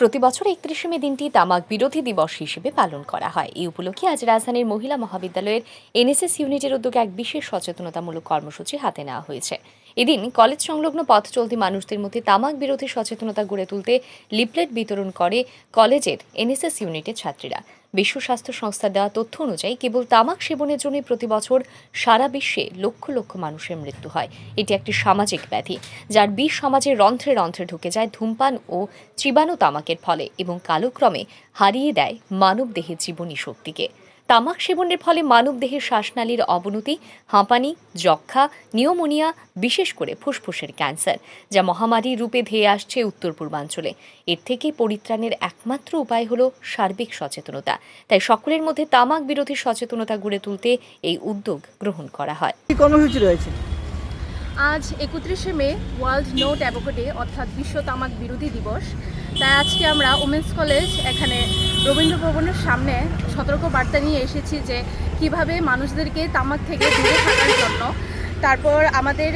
প্রতি বছর একত্রিশে মে দিনটি তামাক বিরোধী দিবস হিসেবে পালন করা হয়। এই উপলক্ষে আজ রাজধানীর মহিলা মহাবিদ্যালয়ের এনএসএস ইউনিটের উদ্যোগে এক বিশেষ সচেতনতামূলক কর্মসূচি হাতে নেওয়া হয়েছে। এদিন কলেজ সংলগ্ন পথ চলতি মানুষদের মধ্যে তামাক বিরোধী সচেতনতা গড়ে তুলতে লিপলেট বিতরণ করে কলেজের এনএসএস ইউনিটের ছাত্রীরা। বিশ্ব স্বাস্থ্য সংস্থা দেওয়া তথ্য অনুযায়ী কেবল তামাক সেবনের জন্য প্রতি বছর সারা বিশ্বে লক্ষ লক্ষ মানুষের মৃত্যু হয়। এটি একটি সামাজিক ব্যাধি, যার বিষ সমাজের রন্ধ্রে রন্ধ্রে ঢুকে যায় ধূমপান ও চিবানো তামাকের ফলে এবং কালক্রমে হারিয়ে দেয় মানব দেহের জীবনী শক্তিকে। তামাক সেবনের ফলে মানবদেহের শ্বাসনালীর অবনতি, হাঁপানি যক্ষা নিউমোনিয়া, বিশেষ করে ফুসফুসের ক্যান্সার, যা মহামারী রূপে ধেয়ে আসছে উত্তর পূর্বাঞ্চলে। এর থেকে পরিত্রাণের একমাত্র উপায় হল সার্বিক সচেতনতা। তাই সকলের মধ্যে তামাক বিরোধী সচেতনতা গড়ে তুলতে এই উদ্যোগ গ্রহণ করা হয়। কর্মসূচি রয়েছে। আজ একত্রিশে মে, ওয়ার্ল্ড নো ট্যাবাকো ডে অর্থাৎ বিশ্ব তামাক বিরোধী দিবস। তাই আজকে আমরা ওমেন্স কলেজ এখানে রবীন্দ্র ভবনের সামনে সতর্ক বার্তা নিয়ে এসেছি যে কীভাবে মানুষদেরকে তামাক থেকে দূরে থাকার জন্য। তারপর আমাদের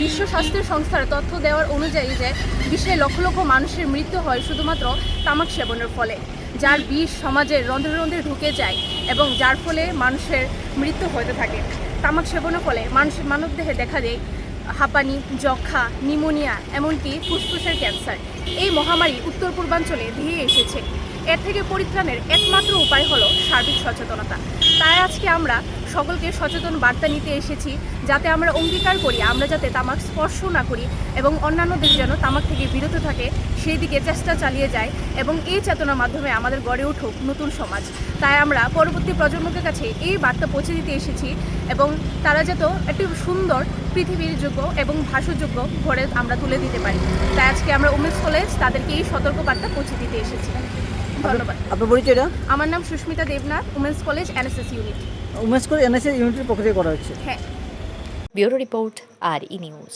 বিশ্ব স্বাস্থ্য সংস্থার তথ্য দেওয়ার অনুযায়ী যে বিশ্বে লক্ষ লক্ষ মানুষের মৃত্যু হয় শুধুমাত্র তামাক সেবনের ফলে, যার বিষ সমাজের রন্ধ্রে রন্ধ্রে ঢুকে যায় এবং যার ফলে মানুষের মৃত্যু হতে থাকে। তামাক সেবনের ফলে মানুষ, মানবদেহে দেখা দেয় হাঁপানি যক্ষা নিমোনিয়া এমনকি ফুসফুসের ক্যান্সার। এই মহামারী উত্তর পূর্বাঞ্চলে ধেয়ে এসেছে। এর থেকে পরিত্রাণের একমাত্র উপায় হলো সার্বিক সচেতনতা। তাই আজকে আমরা সকলকে সচেতন বার্তা নিতে এসেছি, যাতে আমরা অঙ্গীকার করি, আমরা যাতে তামাক স্পর্শ না করি এবং অন্যান্যদের যেন তামাক থেকে বিরত থাকে, সেই দিকে চেষ্টা চালিয়ে যায় এবং এই চেতনার মাধ্যমে আমাদের গড়ে উঠুক নতুন সমাজ। তাই আমরা পরবর্তী প্রজন্মের কাছে এই বার্তা পৌঁছে দিতে এসেছি এবং তারা যাতে একটি সুন্দর পৃথিবীর যোগ্য এবং ভাষাযোগ্য ঘরে আমরা তুলে দিতে পারি। তাই আজকে আমরা উমেন্স কলেজ তাদেরকে এই সতর্ক বার্তা পৌঁছে দিতে এসেছি। ধন্যবাদ। আপনার পরিচয়টা আমার নাম Susmita Debnath women's college NSS unit women's college NSS ইউনিটের পক্ষ থেকে করা হচ্ছে। হ্যাঁ। Bureau report R E news.